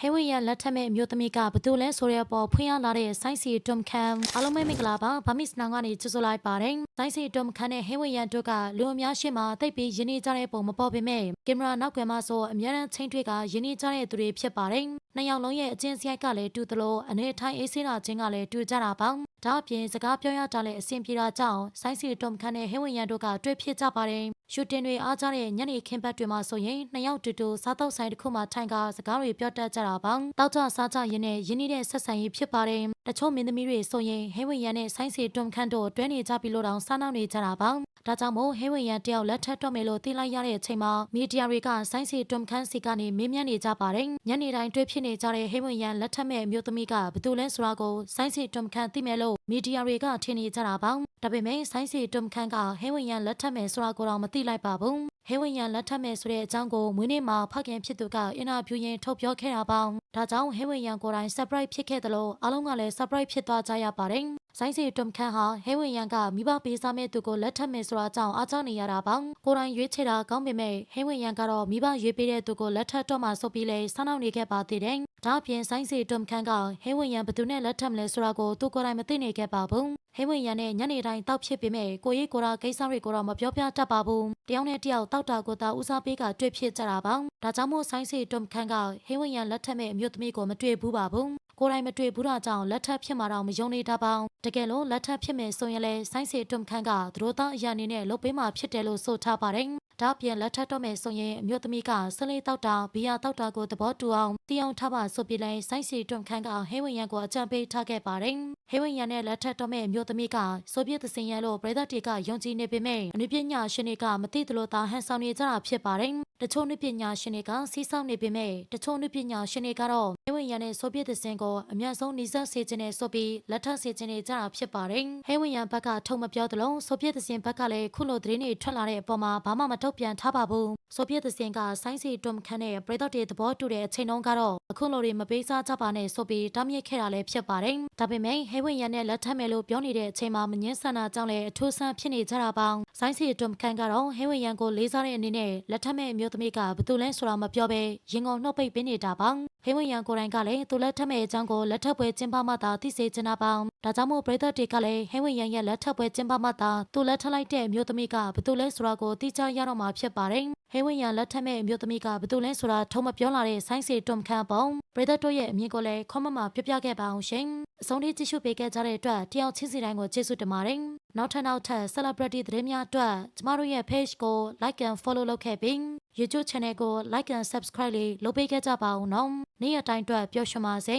ဟဲဝင်းရလက်ထက်မဲ့အမျိုးသမီးကဘသူလဲဆိုတဲ့အပေါ်ဖွင့်ရလာတဲ့ဆိုင်းစီတွမ်ခမ်အားလုံးပဲမင်္ဂလာပါဗမစ်နောင်ကနေကြိုဆိုလိုက်ပါတယ်ဆိုင်းစီတွမ်ခမ်နဲ့ဟဲဝင်းရတို့ကလူအများရှိမှတိတ်ပြီးယင်းနေကြတဲ့ပုံမပေါ်ပေမဲ့ကင်မရာနောက်ကွယ်မှာဆိုအများရန်ချင်းတွေကယင်းနေကြတဲ့သူတွေဖြစ်ပါတယ် နှစ်ယောက်လုံးရဲ့အချင်းစရိုက်ကလည်းတူသလိုအနေထိုင်အေးဆေးတာချင်းကလည်းတူကြတာပါဒါအပြင်စကားပြောရတာလည်းအဆင်ပြေတာကြောင့်ဆိုင်းစီတွမ်ခမ်နဲ့ဟဲဝင်းရတို့ကတွေ့ဖြစ်ကြပါတယ်ရှူတင်တွေအားကြတဲ့ညနေခင်းဘက်တွေမှာဆိုရင်နှစ်ယောက်တူတူစားတော့ဆိုင်တစ်ခုမှထိုင်ကစကားတွေပြောတတ်ကြတာပါတောက်ကြစားကြရင်းနဲ့ရင်းနှီးတဲ့ဆက်ဆံရေးဖြစ်ပါတယ်တချို့မင်းသမီးတွေဆိုရင်ဟဲဝင်းရနဲ့ဆိုင်းစီတွမ်ခန့်တို့တွဲနေကြပြီလို့တောင်စားနောက်နေကြတာပါ ဒါကြောင့်မို့ဟဲဝင်းရန်တယောက်လက်ထပ်တော့မယ်လို့သိလိုက်ရတဲ့အချိန်မှာမီဒီယာတွေကဆိုင်းစီတွမ်ခန့်စီကနေမေးမြန်းနေကြပါတယ်ညနေတိုင်းတွေ့ဖြစ်နေကြတဲ့ဟဲဝင်းရန်လက်ထပ်မဲ့အမျိုးသမီးကဘယ်သူလဲဆိုတာကိုဆိုင်းစီတွမ်ခန့်သိမယ်လို့မီဒီယာတွေကထင်နေကြတာပါဒါပေမဲ့ဆိုင်းစီတွမ်ခန့်ကဟဲဝင်းရန်လက်ထပ်မယ်ဆိုတာကိုတော့မသိလိုက်ပါဘူးဟဲဝင်းရန်လက်ထပ်မယ်ဆိုတဲ့အကြောင်းကိုမွေးနေ့မှာဖခင်ဖြစ်သူကအင်တာဗျူးရင်းထုတ်ပြောခဲ့တာပါ ဒါကြောင့်ဟဲဝင်းရန်ကိုယ်တိုင် surprise ဖြစ်ခဲ့တယ်လို့အားလုံးကလည်း surprise ဖြစ်သွားကြရပါတယ်ဆိုင်းစီတွမ်ခန့်ဟာဟဲဝင်းရန်ကမိဘပေးစားမဲ့သူကိုလက်ထပ်မယ်ဆိုတာကြောင့်အားကြောင့်နေရတာပါကိုယ်တိုင်ရွေးချယ်တာကောင်းပေမဲ့ဟဲဝင်းရန်ကတော့မိဘရွေးပေးတဲ့သူကိုလက်ထပ်တော့မှဆိုပြီးလဲဆောင်းအောင်နေခဲ့ပါသေးတယ်ဒါအပြင်ဆိုင်းစီတွမ်ခန့်ကဟဲဝင်းရန်ဘယ်သူနဲ့လက်ထပ်မလဲဆိုတာကိုသူကိုယ်တိုင်မသိနေခဲ့ပါဘူး ဟဲဝင်းရန်နဲ့ညနေတိုင်းတောက်ဖြစ်ပေမဲ့ကိုရေးကိုရာကိစ္စတွေကိုတော့မပြောပြတတ်ပါဘူးတယောက်နဲ့တယောက်တောက်တာကိုသာဦးစားပေးကတွေ့ဖြစ်ကြတာပါဒါကြောင့်မို့ဆိုင်းစီတွမ်ခန့်ကဟဲဝင်းရန်လက်ထပ်မဲ့အမျိုးသမီးကိုမတွေ့ဘူးပါဘူးကိုယ်တိုင်မတွေ့ဘူးတာကြောင့်လက်ထပ်ဖြစ်မှာတော့မယုံနေတာပါတကယ်လို့လက်ထပ်ဖြစ်မယ်ဆိုရင်လည်းဆိုင်းစီတွမ်ခန့်ကသူတို့သားအရာအနေနဲ့လုပ်ပေးမှာဖြစ်တယ်လို့ဆိုထားပါတယ်ဒါအပြင်လက်ထပ်တော့မယ်ဆိုရင်အမျိုးသမီးကဆလေးတောက်တာဘီယာတောက်တာကိုသဘောတူအောင်တီအောင်ထားပါဆိုပြီးလဲဆိုင်းစီတွမ်ခန့်ကဟဲဝင်းရန်ကိုအကြံပေးထားခဲ့ပါတယ် ဟဲဝင်းရန်နဲ့လက်ထပ်တော့မယ်အမျိုးသမီးကဆိုဗီယက်သစင်ရန်လို့ပြည်သက်တွေကယုံကြည်နေပေမဲ့အနုပညာရှင်တွေကမသိသလိုသာဟန်ဆောင်နေကြတာဖြစ်ပါတယ်တချို့နုပညာရှင်တွေကစီးဆောင်နေပေမဲ့တချို့နုပညာရှင်တွေကတော့ဟဲဝင်းရန်နဲ့ဆိုဗီယက်သစင်ကိုအများဆုံးနှိစက်စေခြင်းနဲ့ဆိုပြီးလက်ထပ်စေခြင်းနဲ့ကြတာဖြစ်ပါတယ်ဟဲဝင်းရန်ဘက်ကထုံမပြောသလိုဆိုဗီယက်သစင်ဘက်ကလည်းခုလိုသတင်းတွေထွက်လာတဲ့အပေါ်မှာဘာမှမထုတ်ပြန်ထားပါဘူးဆိုဗီယက်သစင်ကဆိုင်းစီတွမ်ခန့်နဲ့ပြည်သက်တွေသဘောတူတဲ့အချိန်တုန်းကတော့အခုလိုတွေမပေးစားကြပါနဲ့ဆိုပြီးတားမြစ်ခဲ့တာလည်းဖြစ်ပါတယ်ဒါပေမဲ့ဟဲဝင်းရန်နဲ့လက်ထပ်မယ်လို့ပြောနေတဲ့အချိန်မှာမငင်းဆန္ဒကြောင့်လည်းအထူးဆန်းဖြစ်နေကြတာပါဆိုင်းစီတွမ်ခန့်ကတော့ဟဲဝင်းရန်ကိုလေးစားတဲ့အနေနဲ့လက်ထပ်မဲ့အမျိုးသမီးကဘသူလဲဆိုတာမပြောဘဲရင်ကုန်နှုတ်ပိတ်ပေးနေတာပါဟဲဝင်းရန်ကိုယ်တိုင်ကလည်းသူလက်ထပ်မဲ့အကြောင်းကိုလက်ထပ်ပွဲကျင်းပမှသာသိစေချင်တာပါဒါကြောင့်မို့ပြည်သက်တွေကလည်းဟဲဝင်းရန်ရဲ့လက်ထပ်ပွဲကျင်းပမှသာသူလက်ထပ်လိုက်တဲ့အမျိုးသမီးကဘသူလဲဆိုတာကိုသိချရတော့မှာဖြစ်ပါတယ် ဟဲဝင်းရန်လက်ထက်မဲ့အမျိုးသမီးကဘသူလဲဆိုတာထုံးမပြောလာတဲ့ဆိုင်းစီတွမ်ခန့်ပုံပရိသတ်တို့ရဲ့အမြင်ကိုလည်းခေါမမပြပြခဲ့ပါအောင်ရှင်အဆုံးထိကြည့်ရှုပေးခဲ့ကြတဲ့အတွက်တယောက်ချင်းစီတိုင်းကိုကျေးဇူးတင်ပါတယ်နောက်ထပ်နောက်ထပ် celebrity သတင်းများအတွက်ကျမတို့ရဲ့ page ကို like and follow လုပ်ခဲ့ပြီး YouTube channel ကို like and subscribe လေးလုပ်ပေးခဲ့ကြပါဦးနော်နေ့ရက်တိုင်းအတွက်ပျော်ရွှင်ပါစေ